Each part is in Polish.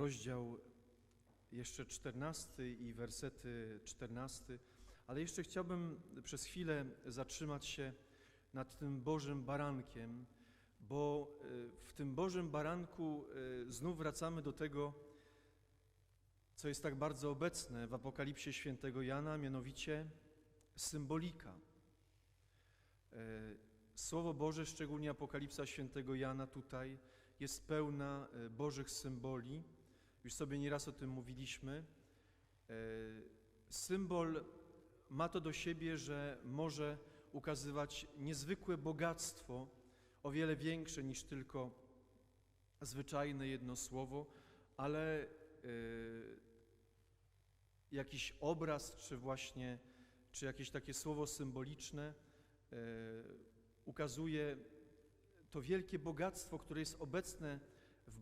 rozdział jeszcze 14 i wersety 14, ale jeszcze chciałbym przez chwilę zatrzymać się nad tym Bożym Barankiem, bo y, w tym Bożym Baranku y, znów wracamy do tego, co jest tak bardzo obecne w Apokalipsie świętego Jana, mianowicie symbolika. Y, Słowo Boże, szczególnie Apokalipsa świętego Jana tutaj jest pełna Bożych symboli. Już sobie nieraz o tym mówiliśmy. Y, Symbol ma to do siebie, że może ukazywać niezwykłe bogactwo, o wiele większe niż tylko zwyczajne jedno słowo, ale y, jakiś obraz, czy właśnie, czy jakieś takie słowo symboliczne y, ukazuje to wielkie bogactwo, które jest obecne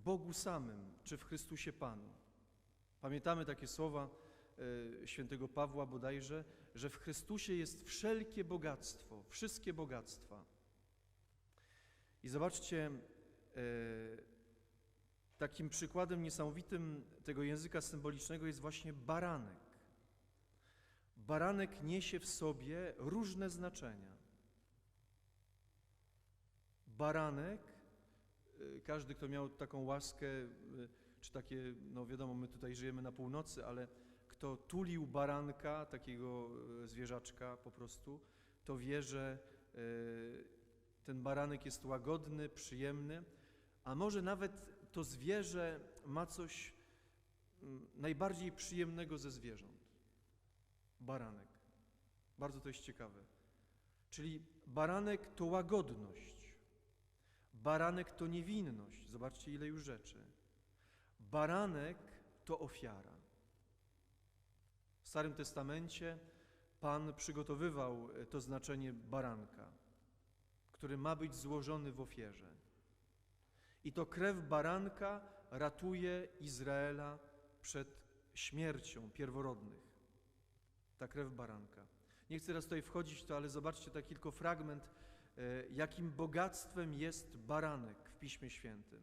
Bogu samym, czy w Chrystusie Panu. Pamiętamy takie słowa y, świętego Pawła bodajże, że w Chrystusie jest wszelkie bogactwo, wszystkie bogactwa. I zobaczcie, y, takim przykładem niesamowitym tego języka symbolicznego jest właśnie baranek. Baranek niesie w sobie różne znaczenia. Baranek, każdy, kto miał taką łaskę, y, czy takie, no wiadomo, my tutaj żyjemy na północy, ale kto tulił baranka, takiego y, zwierzaczka po prostu, to wie, że y, ten baranek jest łagodny, przyjemny, a może nawet to zwierzę ma coś mm, najbardziej przyjemnego ze zwierząt. Baranek. Bardzo to jest ciekawe. Czyli baranek to łagodność. Baranek to niewinność. Zobaczcie, ile już rzeczy. Baranek to ofiara. W Starym Testamencie Pan przygotowywał e, to znaczenie baranka, który ma być złożony w ofierze. I to krew baranka ratuje Izraela przed śmiercią pierworodnych. Ta krew baranka. Nie chcę teraz tutaj wchodzić w to, ale zobaczcie taki tylko fragment, jakim bogactwem jest baranek w Piśmie Świętym.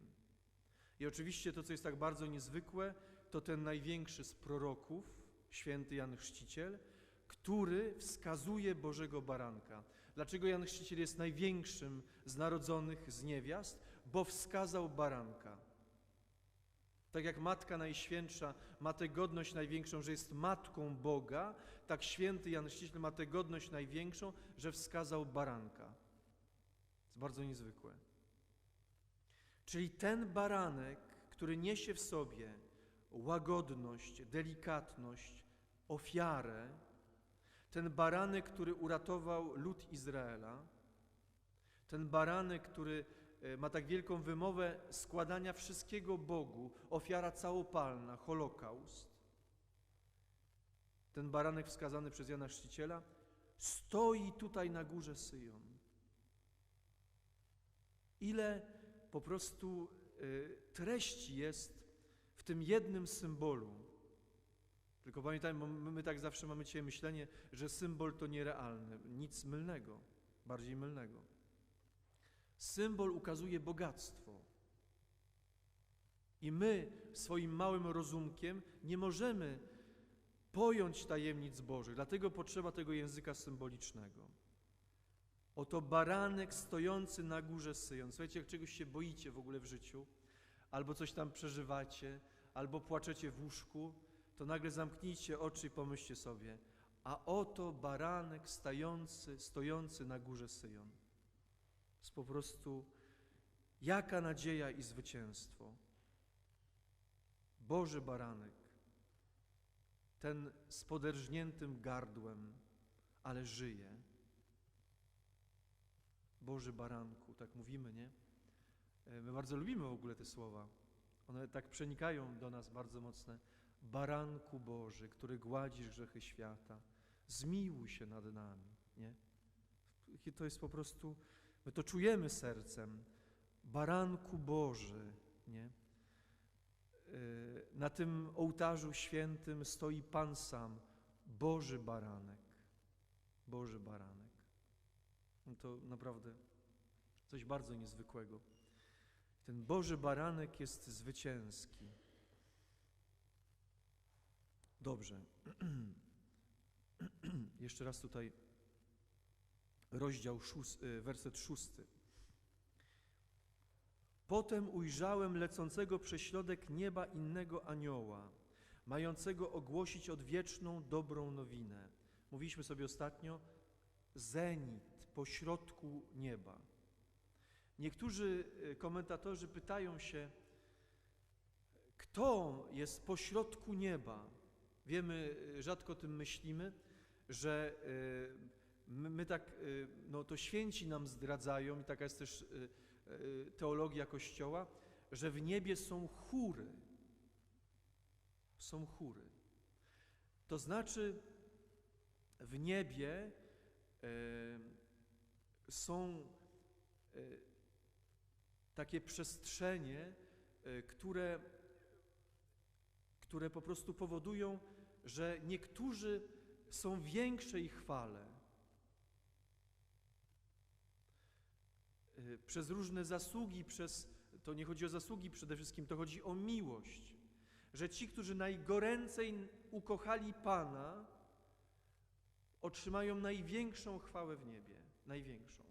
I oczywiście to, co jest tak bardzo niezwykłe, to ten największy z proroków, święty Jan Chrzciciel, który wskazuje Bożego Baranka. Dlaczego Jan Chrzciciel jest największym z narodzonych z niewiast? Bo wskazał Baranka. Tak jak Matka Najświętsza ma tę godność największą, że jest Matką Boga, tak święty Jan Chrzciciel ma tę godność największą, że wskazał Baranka. Jest bardzo niezwykłe. Czyli ten baranek, który niesie w sobie łagodność, delikatność, ofiarę, ten baranek, który uratował lud Izraela, ten baranek, który e, ma tak wielką wymowę składania wszystkiego Bogu, ofiara całopalna, Holokaust, ten baranek wskazany przez Jana Chrzciciela, stoi tutaj na górze Syjon. Ile po prostu y, treści jest w tym jednym symbolu. Tylko pamiętajmy, my, tak zawsze mamy dzisiaj myślenie, że symbol to nierealne, nic mylnego, bardziej mylnego. Symbol ukazuje bogactwo. I my swoim małym rozumkiem nie możemy pojąć tajemnic Bożych, dlatego potrzeba tego języka symbolicznego. Oto baranek stojący na górze Syjon. Słuchajcie, jak czegoś się boicie w ogóle w życiu, albo coś tam przeżywacie, albo płaczecie w łóżku, to nagle zamknijcie oczy i pomyślcie sobie, a oto baranek stający, stojący na górze Syjon. Jest po prostu jaka nadzieja i zwycięstwo. Boży baranek, ten z poderżniętym gardłem, ale żyje. Boży baranku, tak mówimy, nie? E, My bardzo lubimy w ogóle te słowa. One tak przenikają do nas bardzo mocne. Baranku Boży, który gładzisz grzechy świata, zmiłuj się nad nami, nie? I to jest po prostu, my to czujemy sercem. Baranku Boży, nie? E, Na tym ołtarzu świętym stoi Pan sam, Boży baranek, Boży baranek. No to naprawdę coś bardzo niezwykłego. Ten Boży baranek jest zwycięski. Dobrze. Jeszcze raz tutaj rozdział szósty, werset szósty. Potem ujrzałem lecącego przez środek nieba innego anioła, mającego ogłosić odwieczną, dobrą nowinę. Mówiliśmy sobie ostatnio, zenit pośrodku nieba. Niektórzy y, komentatorzy pytają się, kto jest pośrodku nieba. Wiemy, y, rzadko o tym myślimy, że y, my, my tak, no to święci nam zdradzają, i taka jest też teologia Kościoła, że w niebie są chóry. Są chóry. To znaczy, w niebie są takie przestrzenie, które, które po prostu powodują, że niektórzy są większej chwale. Przez różne zasługi, przez, to nie chodzi o zasługi przede wszystkim, to chodzi o miłość. Że ci, którzy najgoręcej ukochali Pana, otrzymają największą chwałę w niebie. Największą.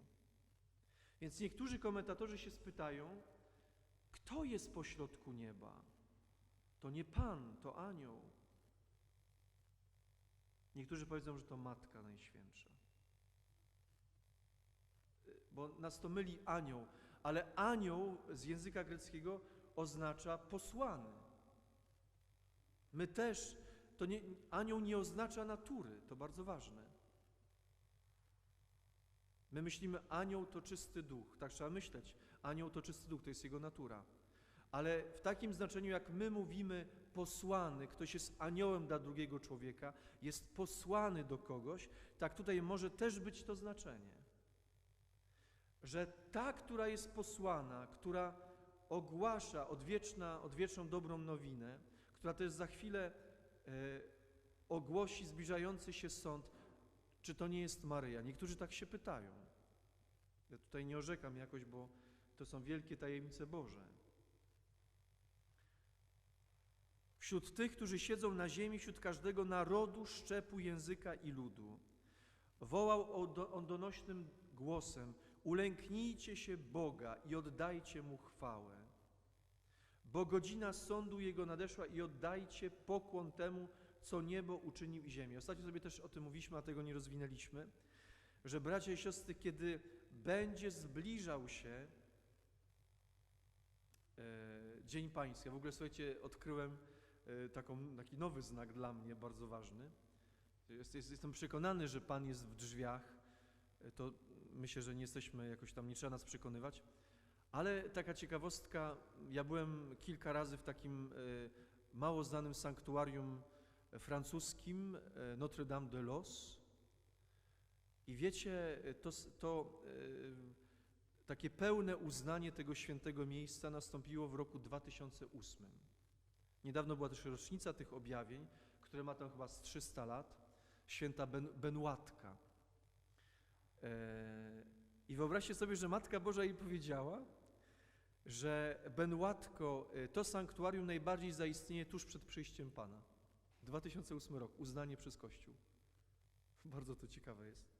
Więc niektórzy komentatorzy się spytają, kto jest pośrodku nieba? To nie Pan, to anioł. Niektórzy powiedzą, że to Matka Najświętsza. Bo nas to myli anioł, ale anioł z języka greckiego oznacza posłany. My też, to nie, anioł nie oznacza natury, to bardzo ważne. My myślimy, anioł to czysty duch, tak trzeba myśleć. Anioł to czysty duch, to jest jego natura. Ale w takim znaczeniu, jak my mówimy posłany, ktoś jest aniołem dla drugiego człowieka, jest posłany do kogoś, tak tutaj może też być to znaczenie. Że ta, która jest posłana, która ogłasza odwieczna, odwieczną dobrą nowinę, która też za chwilę e, ogłosi zbliżający się sąd, czy to nie jest Maryja? Niektórzy tak się pytają. Ja tutaj nie orzekam jakoś, bo to są wielkie tajemnice Boże. Wśród tych, którzy siedzą na ziemi, wśród każdego narodu, szczepu, języka i ludu, wołał on donośnym głosem: Ulęknijcie się Boga i oddajcie mu chwałę. Bo godzina sądu jego nadeszła i oddajcie pokłon temu, co niebo uczynił i ziemię. Ostatnio sobie też o tym mówiliśmy, a tego nie rozwinęliśmy, że bracia i siostry, kiedy będzie zbliżał się e, Dzień Pański. W ogóle, słuchajcie, odkryłem e, taką, taki nowy znak dla mnie, bardzo ważny. Jest, jest, jestem przekonany, że Pan jest w drzwiach. E, to myślę, że nie jesteśmy jakoś tam, nie trzeba nas przekonywać. Ale taka ciekawostka, ja byłem kilka razy w takim mało znanym sanktuarium francuskim Notre Dame de Los i wiecie, to, to e, takie pełne uznanie tego świętego miejsca nastąpiło w roku 2008. Niedawno była też rocznica tych objawień, które ma tam chyba z 300 lat, święta ben, Benuatka. E, I wyobraźcie sobie, że Matka Boża jej powiedziała, że Benuatko, e, to sanktuarium najbardziej zaistnieje tuż przed przyjściem Pana. 2008 rok, uznanie przez Kościół. Bardzo to ciekawe jest.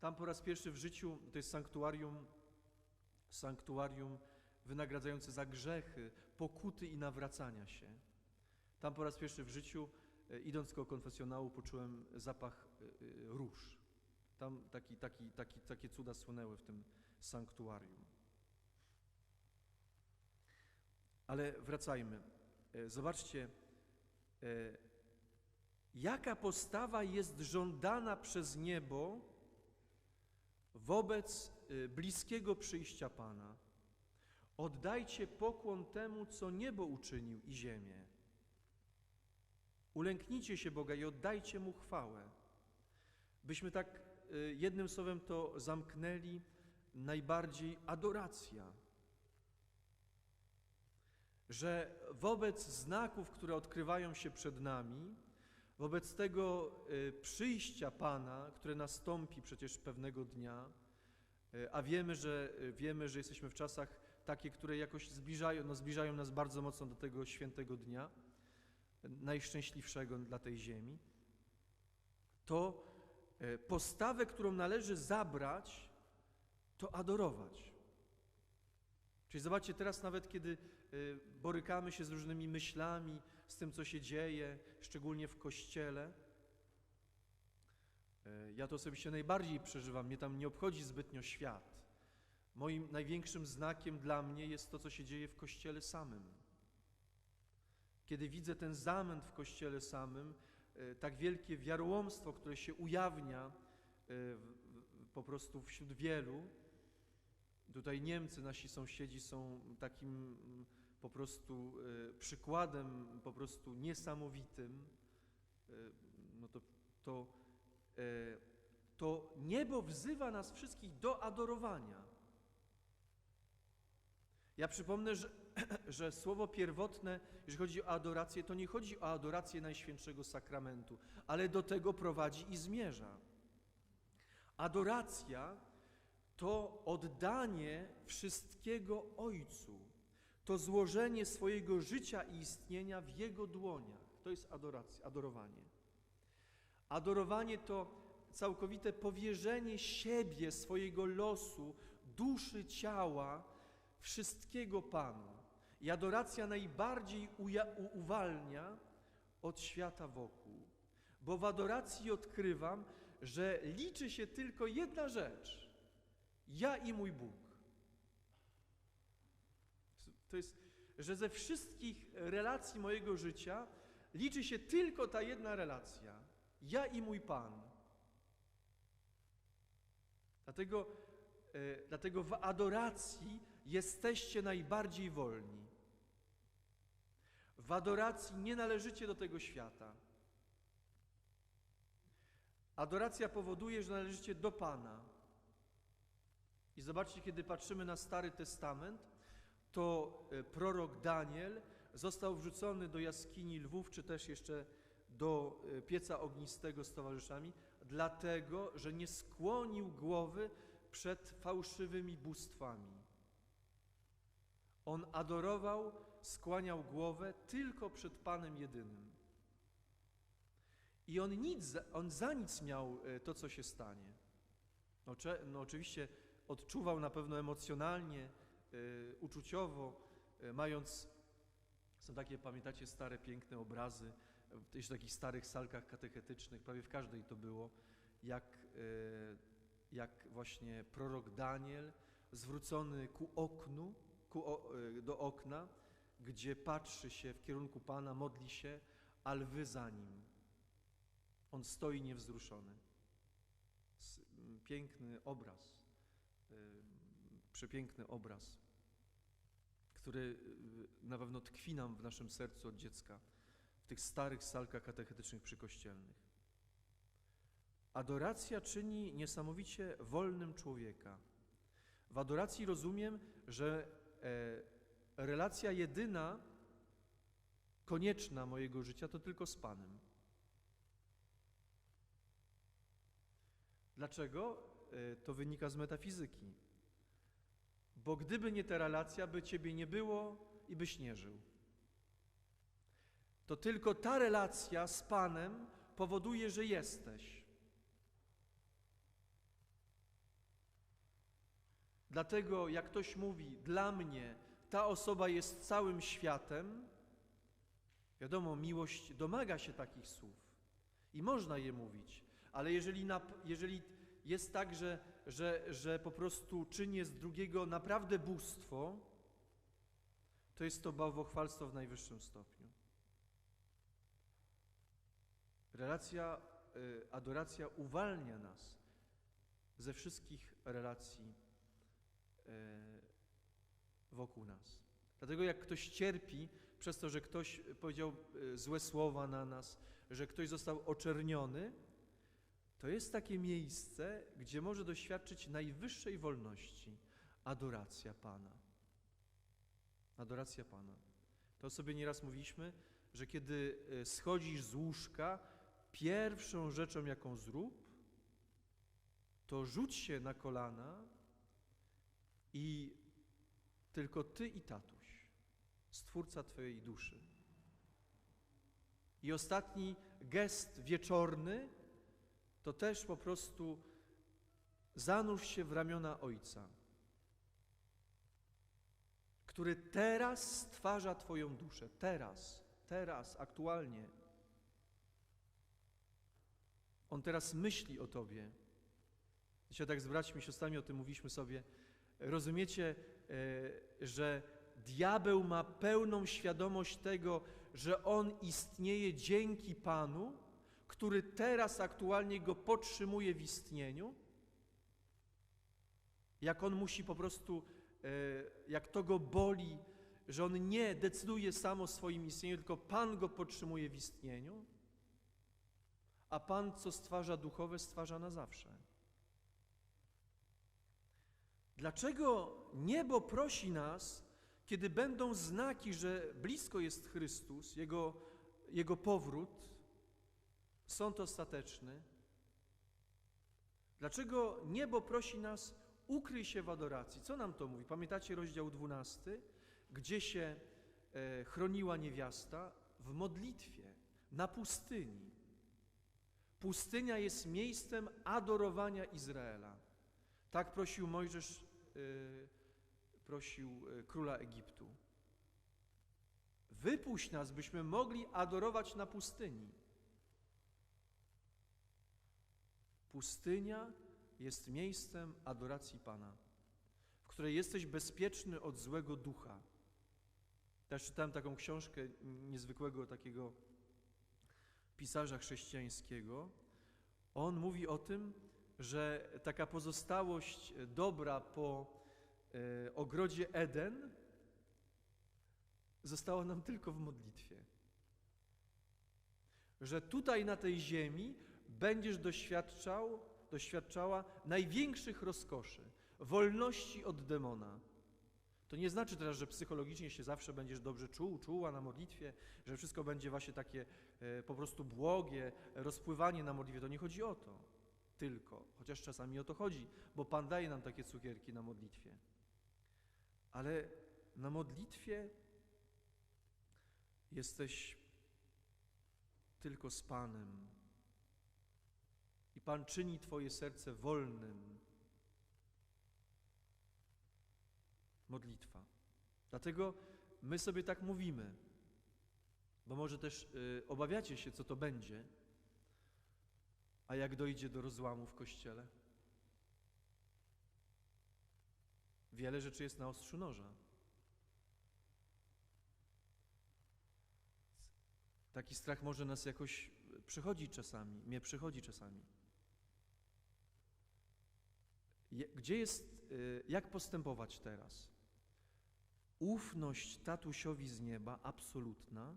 Tam po raz pierwszy w życiu, to jest sanktuarium, sanktuarium wynagradzające za grzechy, pokuty i nawracania się. Tam po raz pierwszy w życiu, e, idąc koło konfesjonału, poczułem zapach e, e, róż. Tam taki, taki, taki, takie cuda słynęły w tym sanktuarium. Ale wracajmy. Zobaczcie, jaka postawa jest żądana przez niebo wobec y, bliskiego przyjścia Pana. Oddajcie pokłon temu, co niebo uczynił i ziemię. Ulęknijcie się Boga i oddajcie Mu chwałę. Byśmy tak jednym słowem to zamknęli, najbardziej adoracja. Że wobec znaków, które odkrywają się przed nami, Wobec tego y, przyjścia Pana, które nastąpi przecież pewnego dnia, y, a wiemy, że y, wiemy, że jesteśmy w czasach takie, które jakoś zbliżają, no zbliżają nas bardzo mocno do tego świętego dnia, najszczęśliwszego dla tej ziemi, to postawę, którą należy zabrać, to adorować. Czyli zobaczcie, teraz nawet kiedy borykamy się z różnymi myślami, z tym, co się dzieje, szczególnie w kościele, y, ja to osobiście najbardziej przeżywam, mnie tam nie obchodzi zbytnio świat. Moim największym znakiem dla mnie jest to, co się dzieje w kościele samym. Kiedy widzę ten zamęt w kościele samym, y, tak wielkie wiarołomstwo, które się ujawnia po prostu wśród wielu, Tutaj Niemcy, nasi sąsiedzi są takim mm, po prostu e, przykładem po prostu niesamowitym. E, no to, to, e, to niebo wzywa nas wszystkich do adorowania. Ja przypomnę, że, że słowo pierwotne, jeżeli chodzi o adorację, to nie chodzi o adorację Najświętszego Sakramentu, ale do tego prowadzi i zmierza. Adoracja to oddanie wszystkiego Ojcu, to złożenie swojego życia i istnienia w Jego dłoniach. To jest adoracja, adorowanie. Adorowanie to całkowite powierzenie siebie, swojego losu, duszy, ciała, wszystkiego Panu. I adoracja najbardziej uwalnia od świata wokół. Bo w adoracji odkrywam, że liczy się tylko jedna rzecz – ja i mój Bóg. To jest, że ze wszystkich relacji mojego życia liczy się tylko ta jedna relacja. Ja i mój Pan. Dlatego, e, dlatego w adoracji jesteście najbardziej wolni. W adoracji nie należycie do tego świata. Adoracja powoduje, że należycie do Pana. I zobaczcie, kiedy patrzymy na Stary Testament, to e, prorok Daniel został wrzucony do jaskini lwów, czy też jeszcze do e, pieca ognistego z towarzyszami, dlatego, że nie skłonił głowy przed fałszywymi bóstwami. On adorował, skłaniał głowę tylko przed Panem jedynym. I on, nic, on za nic miał e, to, co się stanie. No, no oczywiście odczuwał na pewno emocjonalnie, uczuciowo, y, mając, są takie, pamiętacie, stare, piękne obrazy, w takich starych salkach katechetycznych, prawie w każdej to było, jak, y, jak właśnie prorok Daniel zwrócony ku oknu, ku, do okna, gdzie patrzy się w kierunku Pana, modli się, a lwy za nim. On stoi niewzruszony. Piękny obraz. Przepiękny obraz, który y, na pewno tkwi nam w naszym sercu od dziecka, w tych starych salkach katechetycznych przykościelnych. Adoracja czyni niesamowicie wolnym człowieka. W adoracji rozumiem, że e, relacja jedyna, konieczna mojego życia to tylko z Panem. Dlaczego? Y, to wynika z metafizyki. Bo gdyby nie ta relacja, by Ciebie nie było i byś nie żył. To tylko ta relacja z Panem powoduje, że jesteś. Dlatego, jak ktoś mówi, dla mnie ta osoba jest całym światem, wiadomo, miłość domaga się takich słów i można je mówić, ale jeżeli, jeżeli jest tak, że, że, że po prostu czynię z drugiego naprawdę bóstwo, to jest to bałwochwalstwo w najwyższym stopniu. Relacja, y, adoracja uwalnia nas ze wszystkich relacji y, wokół nas. Dlatego jak ktoś cierpi przez to, że ktoś powiedział y, złe słowa na nas, że ktoś został oczerniony, to jest takie miejsce, gdzie może doświadczyć najwyższej wolności adoracja Pana. Adoracja Pana. To sobie nieraz mówiliśmy, że kiedy e, schodzisz z łóżka, pierwszą rzeczą, jaką zrób, to rzuć się na kolana i tylko Ty i tatuś, Stwórca Twojej duszy. I ostatni gest wieczorny to też po prostu zanurz się w ramiona Ojca, który teraz stwarza Twoją duszę. Teraz, teraz, aktualnie. On teraz myśli o Tobie. Dzisiaj tak z braćmi siostrami o tym mówiliśmy sobie. Rozumiecie, e, że diabeł ma pełną świadomość tego, że on istnieje dzięki Panu, który teraz aktualnie go podtrzymuje w istnieniu? Jak on musi po prostu, e, jak to go boli, że on nie decyduje sam o swoim istnieniu, tylko Pan go podtrzymuje w istnieniu? A Pan, co stwarza duchowe, stwarza na zawsze. Dlaczego niebo prosi nas, kiedy będą znaki, że blisko jest Chrystus, Jego, Jego powrót, sąd ostateczny? Dlaczego niebo prosi nas, ukryj się w adoracji? Co nam to mówi? Pamiętacie rozdział 12, gdzie się e, chroniła niewiasta? W modlitwie, na pustyni. Pustynia jest miejscem adorowania Izraela. Tak prosił Mojżesz, y, prosił y, króla Egiptu. Wypuść nas, byśmy mogli adorować na pustyni. Pustynia jest miejscem adoracji Pana, w której jesteś bezpieczny od złego ducha. Też czytałem taką książkę niezwykłego takiego pisarza chrześcijańskiego. On mówi o tym, że taka pozostałość dobra po e, ogrodzie Eden została nam tylko w modlitwie. Że tutaj na tej ziemi będziesz doświadczał, doświadczała największych rozkoszy, wolności od demona. To nie znaczy teraz, że psychologicznie się zawsze będziesz dobrze czuł, czuła na modlitwie, że wszystko będzie właśnie takie e, po prostu błogie, rozpływanie na modlitwie. To nie chodzi o to tylko, chociaż czasami o to chodzi, bo Pan daje nam takie cukierki na modlitwie. Ale na modlitwie jesteś tylko z Panem. I Pan czyni Twoje serce wolnym. Modlitwa. Dlatego my sobie tak mówimy, bo może też y, obawiacie się, co to będzie, a jak dojdzie do rozłamu w kościele? Wiele rzeczy jest na ostrzu noża. Taki strach może nas jakoś przychodzi czasami, mnie przychodzi czasami. Gdzie jest, y, jak postępować teraz? Ufność tatusiowi z nieba, absolutna,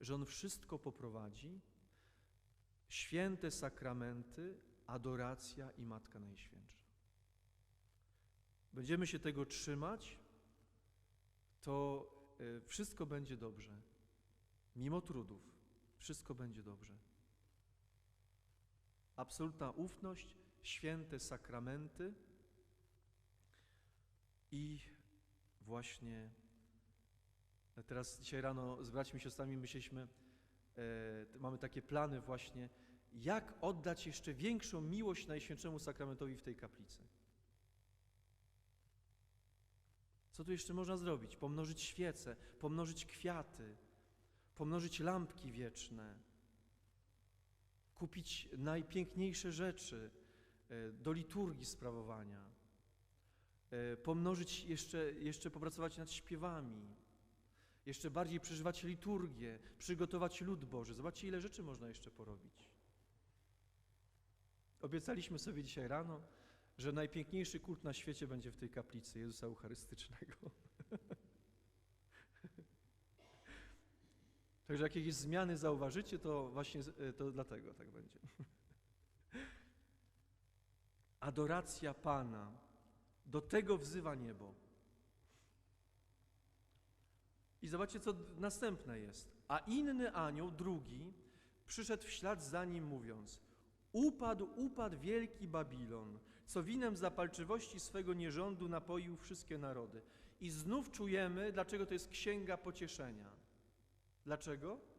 że on wszystko poprowadzi, święte sakramenty, adoracja i Matka Najświętsza. Będziemy się tego trzymać, to y, wszystko będzie dobrze. Mimo trudów, wszystko będzie dobrze. Absolutna ufność, święte sakramenty i właśnie teraz dzisiaj rano z braćmi i siostrami myśleliśmy, e, mamy takie plany właśnie, jak oddać jeszcze większą miłość Najświętszemu Sakramentowi w tej kaplicy. Co tu jeszcze można zrobić? Pomnożyć świece, pomnożyć kwiaty, pomnożyć lampki wieczne, kupić najpiękniejsze rzeczy e, do liturgii sprawowania, e, pomnożyć jeszcze, jeszcze popracować nad śpiewami, jeszcze bardziej przeżywać liturgię, przygotować lud Boży. Zobaczcie, ile rzeczy można jeszcze porobić. Obiecaliśmy sobie dzisiaj rano, że najpiękniejszy kult na świecie będzie w tej kaplicy Jezusa Eucharystycznego. Także jak jakieś zmiany zauważycie, to właśnie to dlatego tak będzie. Adoracja Pana, do tego wzywa niebo. I zobaczcie, co następne jest. A inny anioł, drugi, przyszedł w ślad za nim, mówiąc: Upadł, upadł wielki Babilon, co winem zapalczywości swego nierządu napoił wszystkie narody. I znów czujemy, dlaczego to jest księga pocieszenia. Dlaczego?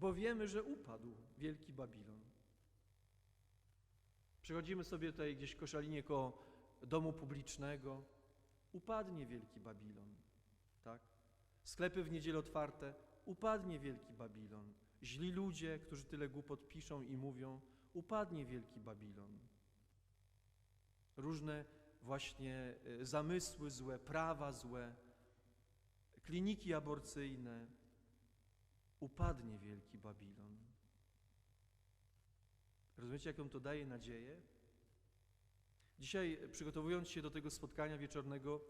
bo wiemy, że upadł wielki Babilon. Przechodzimy sobie tutaj gdzieś Koszalinie koło domu publicznego. Upadnie wielki Babilon, tak? Sklepy w niedzielę otwarte. Upadnie wielki Babilon. Źli ludzie, którzy tyle głupot piszą i mówią, upadnie wielki Babilon. Różne właśnie y, zamysły złe, prawa złe, kliniki aborcyjne. Upadnie wielki Babilon. Rozumiecie, jaką to daje nadzieję? Dzisiaj, przygotowując się do tego spotkania wieczornego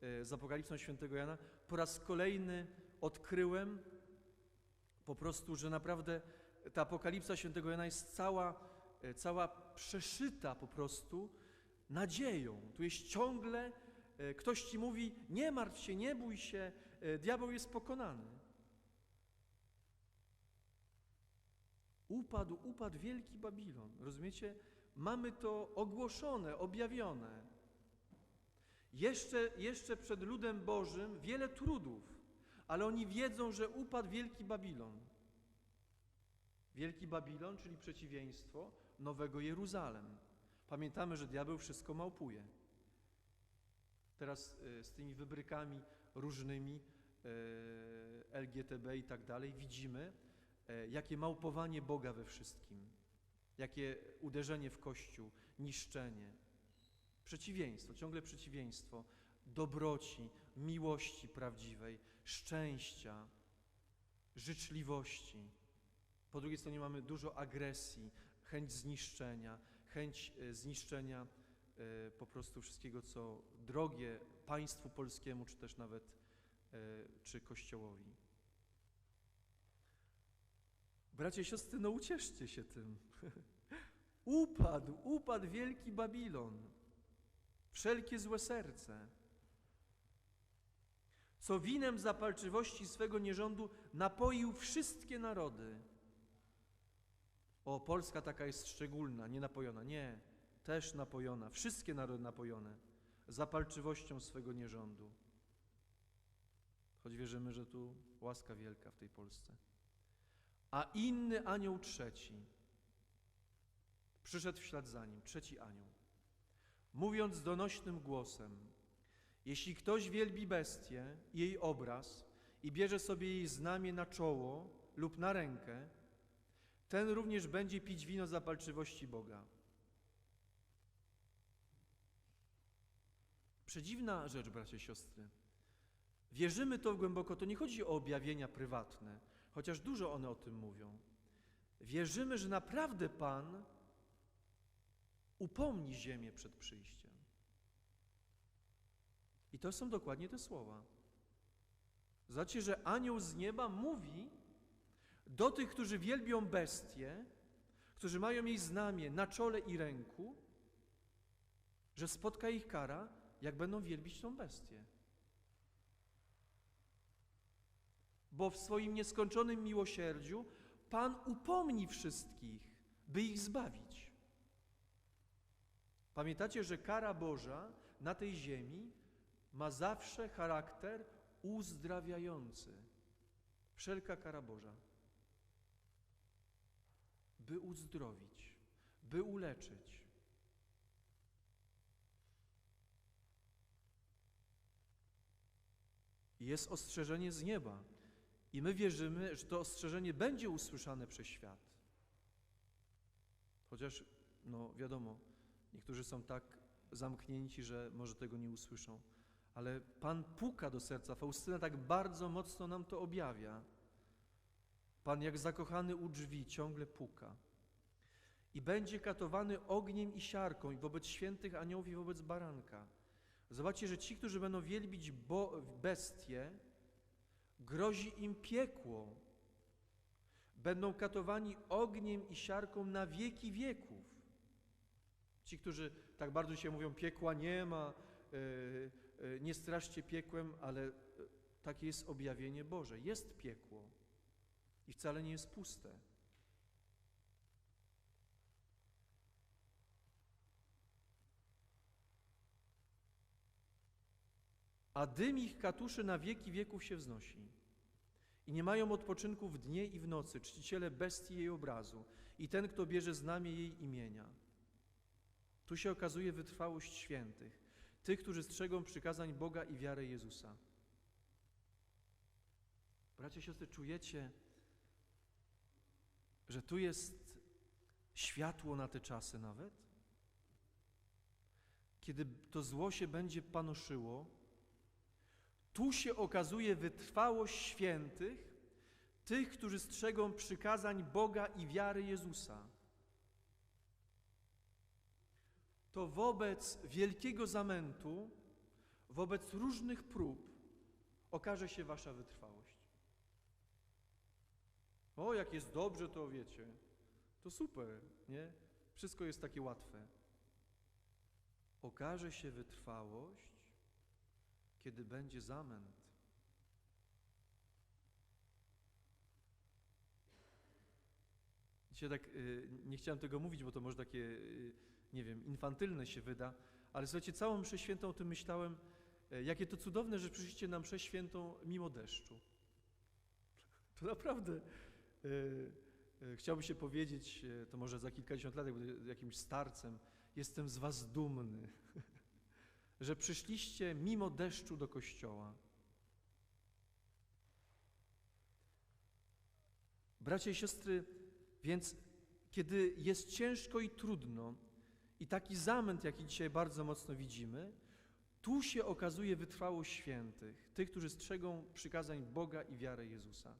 e, z Apokalipsą Świętego Jana, po raz kolejny odkryłem po prostu, że naprawdę ta Apokalipsa Świętego Jana jest cała, e, cała przeszyta po prostu nadzieją. Tu jest ciągle, e, ktoś ci mówi, nie martw się, nie bój się, e, diabeł jest pokonany. Upadł, upadł wielki Babilon. Rozumiecie? Mamy to ogłoszone, objawione. Jeszcze, jeszcze przed ludem Bożym wiele trudów, ale oni wiedzą, że upadł wielki Babilon. Wielki Babilon, czyli przeciwieństwo Nowego Jeruzalem. Pamiętamy, że diabeł wszystko małpuje. Teraz e, z tymi wybrykami różnymi, e, LGTB i tak dalej, widzimy, jakie małpowanie Boga we wszystkim, jakie uderzenie w Kościół, niszczenie. Przeciwieństwo, ciągle przeciwieństwo dobroci, miłości prawdziwej, szczęścia, życzliwości. Po drugiej stronie mamy dużo agresji, chęć zniszczenia, chęć e, zniszczenia e, po prostu wszystkiego, co drogie państwu polskiemu, czy też nawet e, czy Kościołowi. Bracia i siostry, no ucieszcie się tym. upadł, upadł wielki Babilon, wszelkie złe serce, co winem zapalczywości swego nierządu napoił wszystkie narody. O, Polska taka jest szczególna, nie napojona. Nie, też napojona, wszystkie narody napojone zapalczywością swego nierządu. Choć wierzymy, że tu łaska wielka w tej Polsce. A inny anioł trzeci przyszedł w ślad za nim, trzeci anioł, mówiąc donośnym głosem: Jeśli ktoś wielbi bestię, jej obraz i bierze sobie jej znamię na czoło lub na rękę, ten również będzie pić wino zapalczywości Boga. Przedziwna rzecz, bracia i siostry. Wierzymy to głęboko, to nie chodzi o objawienia prywatne, chociaż dużo one o tym mówią. Wierzymy, że naprawdę Pan upomni ziemię przed przyjściem. I to są dokładnie te słowa. Zobaczcie, że anioł z nieba mówi do tych, którzy wielbią bestię, którzy mają jej znamię na czole i ręku, że spotka ich kara, jak będą wielbić tą bestię. Bo w swoim nieskończonym miłosierdziu Pan upomni wszystkich, by ich zbawić. Pamiętacie, że kara Boża na tej ziemi ma zawsze charakter uzdrawiający. Wszelka kara Boża. By uzdrowić, by uleczyć. Jest ostrzeżenie z nieba i my wierzymy, że to ostrzeżenie będzie usłyszane przez świat. Chociaż, no wiadomo, niektórzy są tak zamknięci, że może tego nie usłyszą. Ale Pan puka do serca. Faustyna tak bardzo mocno nam to objawia. Pan jak zakochany u drzwi ciągle puka. I będzie katowany ogniem i siarką i wobec świętych aniołów i wobec baranka. Zobaczcie, że ci, którzy będą wielbić bo bestie, grozi im piekło. Będą katowani ogniem i siarką na wieki wieków. Ci, którzy tak bardzo się mówią, piekła nie ma, yy, yy, nie straszcie piekłem, ale yy, takie jest objawienie Boże. Jest piekło i wcale nie jest puste. A dym ich katuszy na wieki wieków się wznosi. I nie mają odpoczynku w dnie i w nocy czciciele bestii jej obrazu i ten, kto bierze znamię jej imienia. Tu się okazuje wytrwałość świętych, tych, którzy strzegą przykazań Boga i wiarę Jezusa. Bracia i siostry, czujecie, że tu jest światło na te czasy nawet? Kiedy to zło się będzie panoszyło, tu się okazuje wytrwałość świętych, tych, którzy strzegą przykazań Boga i wiary Jezusa. To wobec wielkiego zamętu, wobec różnych prób okaże się wasza wytrwałość. O, jak jest dobrze, to wiecie, to super, nie? Wszystko jest takie łatwe. Okaże się wytrwałość, kiedy będzie zamęt. Dzisiaj tak y, nie chciałem tego mówić, bo to może takie, y, nie wiem, infantylne się wyda, ale słuchajcie, całą mszę świętą o tym myślałem, y, jakie to cudowne, że przyszliście na mszę świętą mimo deszczu. To naprawdę y, y, chciałbym się powiedzieć, to może za kilkadziesiąt lat, jak jakimś starcem, jestem z was dumny, że przyszliście mimo deszczu do kościoła. Bracia i siostry, więc kiedy jest ciężko i trudno, i taki zamęt, jaki dzisiaj bardzo mocno widzimy, tu się okazuje wytrwałość świętych, tych, którzy strzegą przykazań Boga i wiarę Jezusa.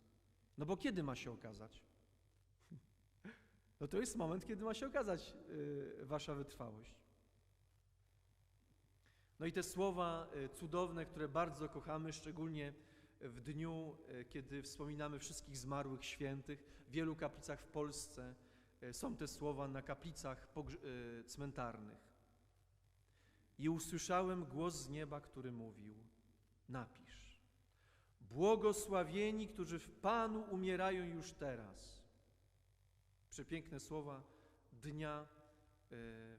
No bo kiedy ma się okazać? No to jest moment, kiedy ma się okazać yy, wasza wytrwałość. No i te słowa y, cudowne, które bardzo kochamy, szczególnie w dniu, y, kiedy wspominamy wszystkich zmarłych świętych. W wielu kaplicach w Polsce y, są te słowa na kaplicach cmentarnych. I usłyszałem głos z nieba, który mówił: Napisz. Błogosławieni, którzy w Panu umierają już teraz. Przepiękne słowa dnia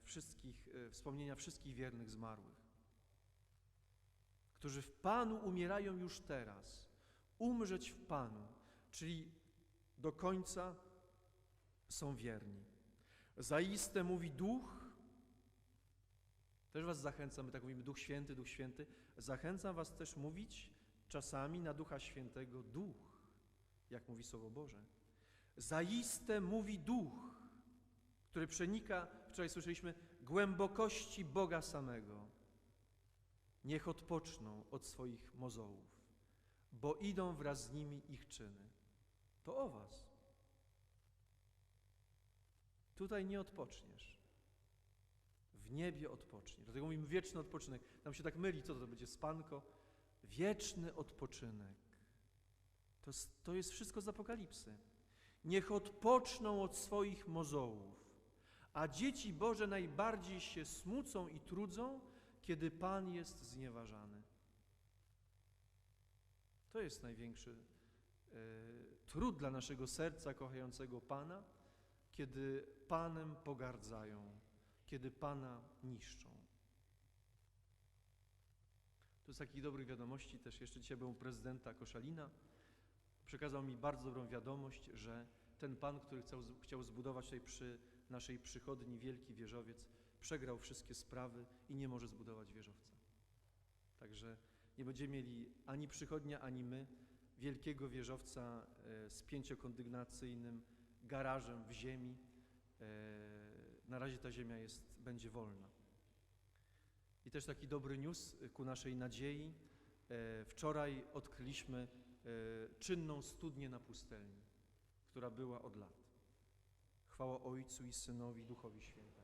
wszystkich, wspomnienia wszystkich wiernych zmarłych którzy w Panu umierają już teraz, umrzeć w Panu, czyli do końca są wierni. Zaiste mówi Duch, też Was zachęcam, my tak mówimy Duch Święty, Duch Święty, zachęcam Was też mówić czasami na Ducha Świętego Duch, jak mówi Słowo Boże. Zaiste mówi Duch, który przenika, wczoraj słyszeliśmy, głębokości Boga samego niech odpoczną od swoich mozołów, bo idą wraz z nimi ich czyny. To o was. Tutaj nie odpoczniesz. W niebie odpoczniesz. Dlatego mówimy wieczny odpoczynek. Nam się tak myli, co to będzie spanko? Wieczny odpoczynek. To, to jest wszystko z Apokalipsy. Niech odpoczną od swoich mozołów, a dzieci Boże najbardziej się smucą i trudzą, kiedy Pan jest znieważany. To jest największy e, trud dla naszego serca kochającego Pana, kiedy Panem pogardzają, kiedy Pana niszczą. Tu z takich dobrych wiadomości też jeszcze dzisiaj był prezydenta Koszalina. Przekazał mi bardzo dobrą wiadomość, że ten Pan, który chciał, chciał zbudować tutaj przy naszej przychodni wielki wieżowiec, przegrał wszystkie sprawy i nie może zbudować wieżowca. Także nie będziemy mieli ani przychodnia, ani my wielkiego wieżowca e, z pięciokondygnacyjnym garażem w ziemi. E, na razie ta ziemia jest, będzie wolna. I też taki dobry news ku naszej nadziei. E, wczoraj odkryliśmy czynną studnię na pustelni, która była od lat. Chwała Ojcu i Synowi, Duchowi Świętemu.